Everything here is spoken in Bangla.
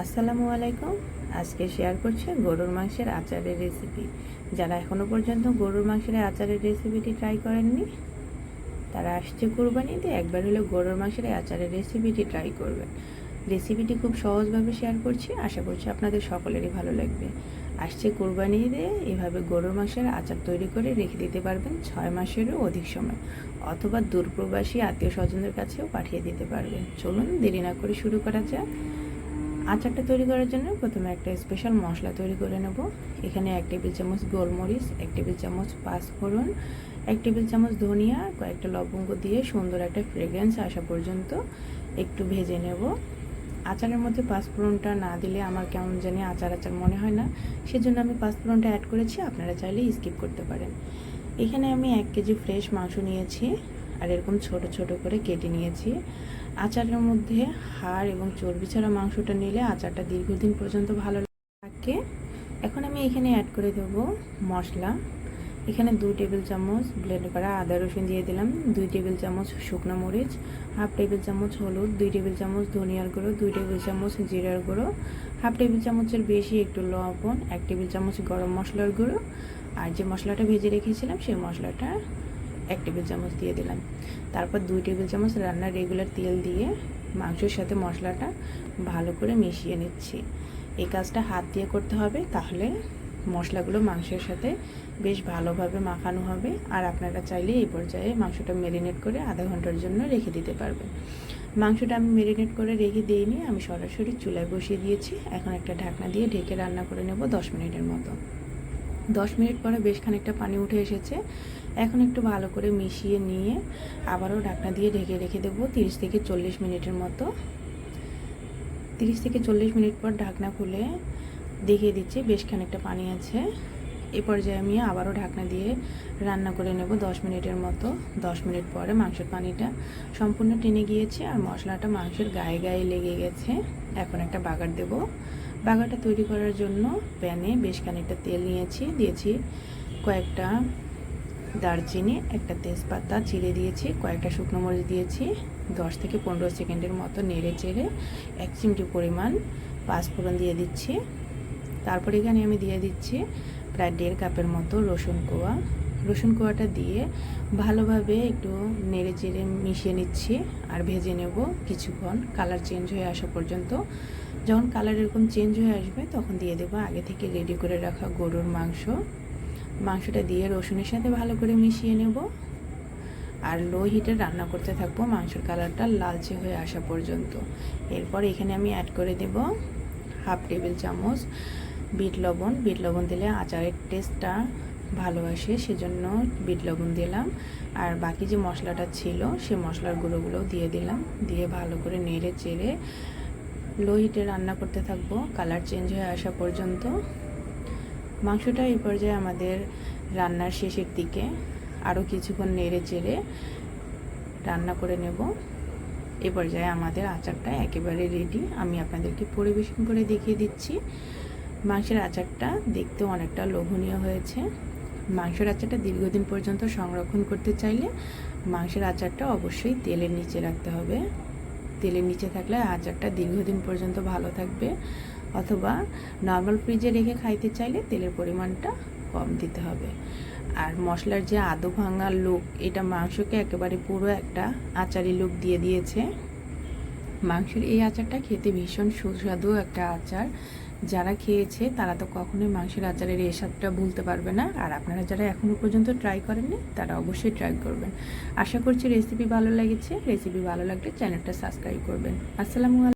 আসসালামু আলাইকুম। আজকে শেয়ার করছি গরুর মাংসের আচারের রেসিপি যারা এখনও পর্যন্ত গরুর মাংসের আচারের রেসিপিটি ট্রাই করেননি, তারা আসছে কুরবানিতে, একবার হলেও গরুর মাংসের আচারের রেসিপিটি ট্রাই করবেন রেসিপিটি খুব সহজভাবে শেয়ার করছি, আশা করছি আপনাদের সকলেরই ভালো লাগবে। আসছে কোরবানি ঈদে এভাবে গরুর মাংসের আচার তৈরি করে রেখে দিতে পারবেন ছয় মাসেরও অধিক সময়। অথবা দূরপ্রবাসী আত্মীয় স্বজনদের কাছেও পাঠিয়ে দিতে পারবেন। চলুন দেরি না করে শুরু করা যাক। আচারটা তৈরি করার জন্য প্রথমে একটা স্পেশাল মশলা তৈরি করে নেব। এখানে এক টেবিল চামচ গোলমরিচ, এক টেবিল চামচ পাঁচফোড়ন, এক টেবিল চামচ ধনিয়া, কয়েকটা লবঙ্গ দিয়ে সুন্দর একটা ফ্রেগ্রেন্স আসা পর্যন্ত একটু ভেজে নেব। আচারের মধ্যে পাঁচফোড়নটা না দিলে আমার কেমন জানি আচার আচার মনে হয় না। সেজন্য আমি পাঁচফোড়নটা অ্যাড করেছি, আপনারা চাইলে স্কিপ করতে পারেন। এখানে আমি এক কেজি ফ্রেশ মাংস নিয়েছি। আর এরকম ছোট ছোট করে কেটে নিয়েছি। আচারের মধ্যে হাড় এবং চর্বি ছাড়া মাংসটা নিলে আচারটা দীর্ঘদিন পর্যন্ত ভালো থাকে। এখন আমি এখানে অ্যাড করে দেবো মশলা। এখানে দুই টেবিল চামচ ব্লেন্ড করা আদা রসুন দিয়ে দিলাম, দুই টেবিল চামচ শুকনো মরিচ, হাফ টেবিল চামচ হলুদ, দুই টেবিল চামচ ধনিয়ার গুঁড়ো, দুই টেবিল চামচ জিরার গুঁড়ো, হাফ টেবিল চামচের বেশি একটু লবণ, এক টেবিল চামচ গরম মশলার গুঁড়ো। আর যে মশলাটা ভেজে রেখেছিলাম সেই মশলাটা এক টেবিল চামচ দিয়ে দিলাম। তারপর দুই টেবিল চামচ রান্নার রেগুলার তেল দিয়ে মাংসের সাথে মশলাটা ভালো করে মিশিয়ে নিচ্ছি। এই কাজটা হাত দিয়ে করতে হবে, তাহলে মশলাগুলো মাংসের সাথে বেশ ভালোভাবে মাখানো হবে। আর আপনারা চাইলে এই পর্যায়ে মাংসটা মেরিনেট করে আধা ঘণ্টার জন্য রেখে দিতে পারবেন। মাংসটা আমি মেরিনেট করে রেখে দিইনি, আমি সরাসরি চুলায় বসিয়ে দিয়েছি। এখন একটা ঢাকনা দিয়ে ঢেকে রান্না করে নেব দশ মিনিটের মতো। দশ মিনিট পরে বেশ খানিকটা পানি উঠে এসেছে। এখন একটু ভালো করে মিশিয়ে নিয়ে আবারও ঢাকনা দিয়ে ঢেকে রেখে দেবো তিরিশ থেকে চল্লিশ মিনিটের মতো। তিরিশ থেকে চল্লিশ মিনিট পর ঢাকনা খুলে দেখিয়ে দিচ্ছি বেশ খানিকটা পানি আছে। এ পর্যায়ে আমি আবারও ঢাকনা দিয়ে রান্না করে নেব দশ মিনিটের মতো। দশ মিনিট পরে মাংসের পানিটা সম্পূর্ণ টেনে গিয়েছে আর মশলাটা মাংসের গায়ে গায়ে লেগে গেছে। এখন একটা বাগার দেব। বাগারটা তৈরি করার জন্য প্যানে বেশ খানিকটা তেল নিয়েছি, দিয়েছি কয়েকটা দারচিনি, একটা তেজপাতা চিড়ে দিয়েছি, কয়েকটা শুকনো মরিচ দিয়েছি, দশ থেকে পনেরো সেকেন্ডের মতো নেড়ে চেড়ে এক চিমটি পরিমাণ পাঁচফোড়ন দিয়ে দিচ্ছি। তারপর এখানে আমি দিয়ে দিচ্ছি প্রায় দেড় কাপের মতো রসুন কোয়া। রসুন কোয়াটা দিয়ে ভালোভাবে একটু নেড়ে চেড়ে মিশিয়ে নিচ্ছি আর ভেজে নেব কিছুক্ষণ। কালার চেঞ্জ হয়ে আসা পর্যন্ত যখন কালার এরকম চেঞ্জ হয়ে আসবে, তখন দিয়ে দেবো আগে থেকে রেডি করে রাখা গরুর মাংস। মাংসটা দিয়ে রসুনের সাথে ভালো করে মিশিয়ে নেব। আর লো হিটে রান্না করতে থাকব মাংসের কালারটা লালচে হয়ে আসা পর্যন্ত। এরপর এখানে আমি অ্যাড করে দেব হাফ টেবিল চামচ বিট লবণ। বিট লবণ দিলে আচারের টেস্টটা ভালো আসে, সেজন্য বিট লবণ দিলাম। আর বাকি যে মশলাটা ছিল, সে মশলার গুঁড়োগুলোও দিয়ে দিলাম। দিয়ে ভালো করে নেড়ে চেড়ে লো হিটে রান্না করতে থাকব। কালার চেঞ্জ হয়ে আসা পর্যন্ত। মাংসটা এই পর্যায়ে আমাদের রান্নার শেষের দিকে আরও কিছুক্ষণ নেড়ে চেড়ে রান্না করে নেব। এ পর্যায়ে আমাদের আচারটা একেবারে রেডি আমি আপনাদেরকে পরিবেশন করে দেখিয়ে দিচ্ছি। মাংসের আচারটা দেখতেও অনেকটা লোভনীয় হয়েছে। মাংসের আচারটা দীর্ঘদিন পর্যন্ত সংরক্ষণ করতে চাইলে মাংসের আচারটা অবশ্যই তেলের নিচে রাখতে হবে। তেলের নিচে থাকলে আচারটা দীর্ঘদিন পর্যন্ত ভালো থাকবে। অথবা নর্মাল ফ্রিজে রেখে খাইতে চাইলে তেলের পরিমাণটা কম দিতে হবে। আর মশলার যে আদো ভাঙা লুক এটা মাংসকে একেবারে পুরো একটা আচারি লোক দিয়ে দিয়েছে। মাংসের এই আচারটা খেতে ভীষণ সুস্বাদু একটা আচার। যারা খেয়েছে, তারা তো কখনোই মাংসের আচারের এই স্বাদটা ভুলতে পারবে না। আর আপনারা যারা এখনও পর্যন্ত ট্রাই করেননি, তারা অবশ্যই ট্রাই করবেন। আশা করছি রেসিপি ভালো লেগেছে। রেসিপি ভালো লাগলে চ্যানেলটা সাবস্ক্রাইব করবেন। আসসালামু